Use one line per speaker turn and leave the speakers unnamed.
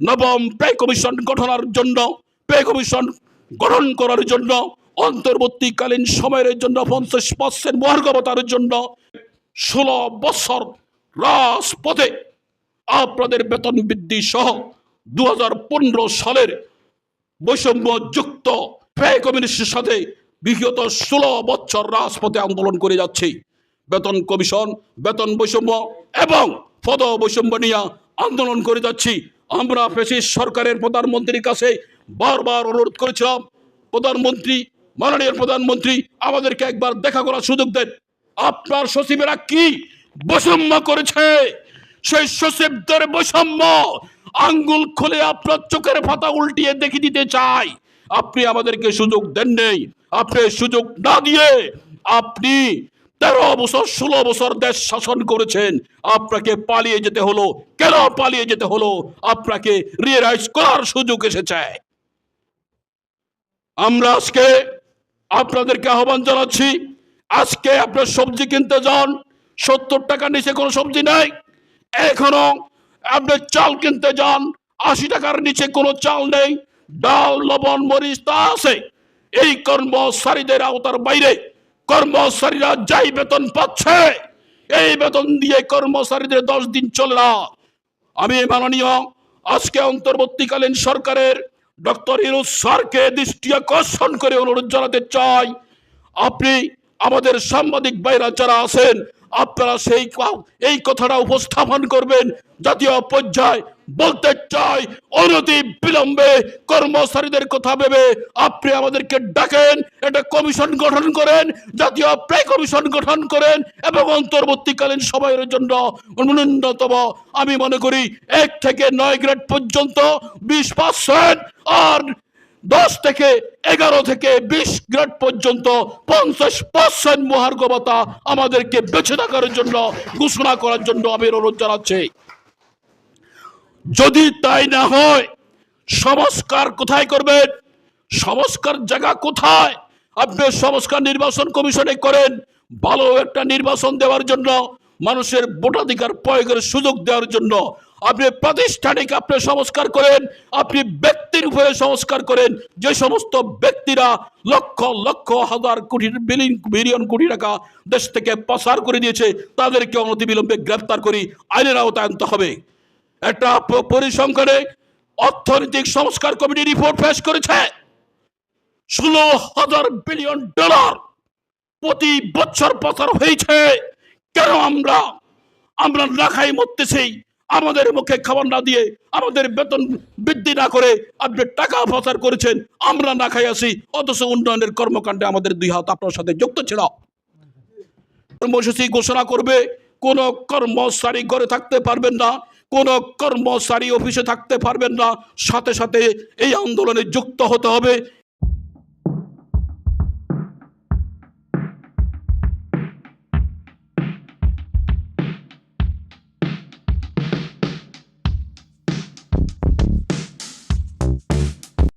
নবম pay commission গঠনের জন্য, পে কমিশন গঠন করার জন্য, অন্তর্বর্তীকালীন সময়ের জন্য পঞ্চাশ পার্সেন্ট মহার্গবতার জন্য ষোলো বছর রাজপথে আপনাদের বেতন বৃদ্ধি সহ দু সালের বৈষম্যযুক্ত ব্যয় কমিউনিস্টের সাথে বিগত ষোলো বছর রাজপথে আন্দোলন করে যাচ্ছি। বেতন কমিশন, বেতন বৈষম্য এবং পদ বৈষম্য নিয়ে আন্দোলন করে যাচ্ছি। আমরা পেশিস সরকারের প্রধানমন্ত্রীর কাছে বারবার অনুরোধ করেছিলাম, প্রধানমন্ত্রী, মাননীয় প্রধানমন্ত্রী, আমাদেরকে একবার দেখা করার সুযোগ দেন। আপনার সচিবেরা কি বৈষম্য করেছে? সেই সচিবদের বৈষম্য আঙ্গুল খুলে আপনার চোখের পাতা উল্টিয়ে দেখিয়ে দিতে চাই। আপনি আমাদেরকে সুযোগ দেন নেই আপনি সুযোগ না দিয়ে আপনি তেরো বছর, ষোলো বছর দেশ শাসন করেছেন। আপনাকে পালিয়ে যেতে হলো। কেন পালিয়ে যেতে হলো? আপনাকে রিয়েলাইজ করার সুযোগ এসেছে। আমরা আজকে আপনাদেরকে আহ্বান জানাচ্ছি, আজকে আপনার সবজি কিনতে যান। সত্তর টাকার নিচে কোনো সবজি নাই। এখনও আপনি চাল কিনতে যান। আশি টাকার নিচে কোনো চাল নেই। ডাল, লবণ, মরিচ তা আছে। এই কর্মচারীদের আওতার বাইরে কর্মচারীরা যাই বেতন পাচ্ছে, এই বেতন দিয়ে কর্মচারীদের দশ দিন চলে না। আমি মাননীয়, আজকে অন্তর্বর্তীকালীন সরকারের ডক্টর ইরুজ স্যারকে দৃষ্টি আকর্ষণ করে অনুরোধ জানাতে চাই, আপনি আমাদের সাংবাদিক ভাইরা যারা আছেন, আপনারা সেই এই কথাটা উপস্থাপন করবেন জাতীয় পর্যায়ে। বলতে চাই, অনতি বিলম্বে কর্মচারীদের কথা ভেবে আপনি আমাদেরকে ডাকেন, একটা কমিশন গঠন করেন, জাতীয় প্রায় কমিশন গঠন করেন এবং অন্তর্বর্তীকালীন সময়ের জন্য ন্যূনতম, আমি মনে করি, এক থেকে নয় গ্রেড পর্যন্ত বিশ পার্সেন্ট আর দশ থেকে এগারো থেকে বিশ গ্রেড পর্যন্ত পঞ্চাশ পার্সেন্ট মহার্গবতা আমাদেরকে বেঁচে থাকার জন্য ঘোষণা করার জন্য আমি অনুরোধ জানাচ্ছি। যদি তাই না হয়, সংস্কার কোথায় করবেন? সংস্কার জায়গা কোথায়? আপনি সংস্কার নির্বাচন কমিশনে করেন, ভালো একটা নির্বাচন দেওয়ার জন্য, মানুষের ভোটাধিকার প্রয়োগের সুযোগ দেওয়ার জন্য। আপনি প্রাতিষ্ঠানিক আপনি সংস্কার করেন, আপনি ব্যক্তির উপরে সংস্কার করেন। যে সমস্ত ব্যক্তিরা লক্ষ লক্ষ, হাজার কোটি, বিলিয়ন বিলিয়ন কোটি টাকা দেশ থেকে পাচার করে দিয়েছে, তাদেরকে অনতিবিলম্বে গ্রেপ্তার করি আইনের আওতায় আনতে হবে। একটা পরিসংখ্যানে অর্থনৈতিক সংস্কার কমিটি রিপোর্ট পেশ করেছে। ষোলো হাজার বিলিয়ন ডলার প্রতি বছর পাচার হয়েছে। কেন আমরা আমরা না খাই মরতেছি? আমাদের মুখে খাবার না দিয়ে আমাদের বেতন বৃদ্ধি না করে আপনি টাকা পাচার করেছেন, আমরা না খাই আসি। অথচ উন্নয়নের কর্মকাণ্ডে আমাদের দুই হাত আপনার সাথে যুক্ত ছিল। কর্মসূচি ঘোষণা করবে, কোনো কর্মচারী ঘরে থাকতে পারবেন না। কোনো কর্মচারী অফিসে থাকতে পারবেন না। সাথে সাথে এই আন্দোলনে যুক্ত হতে হবে।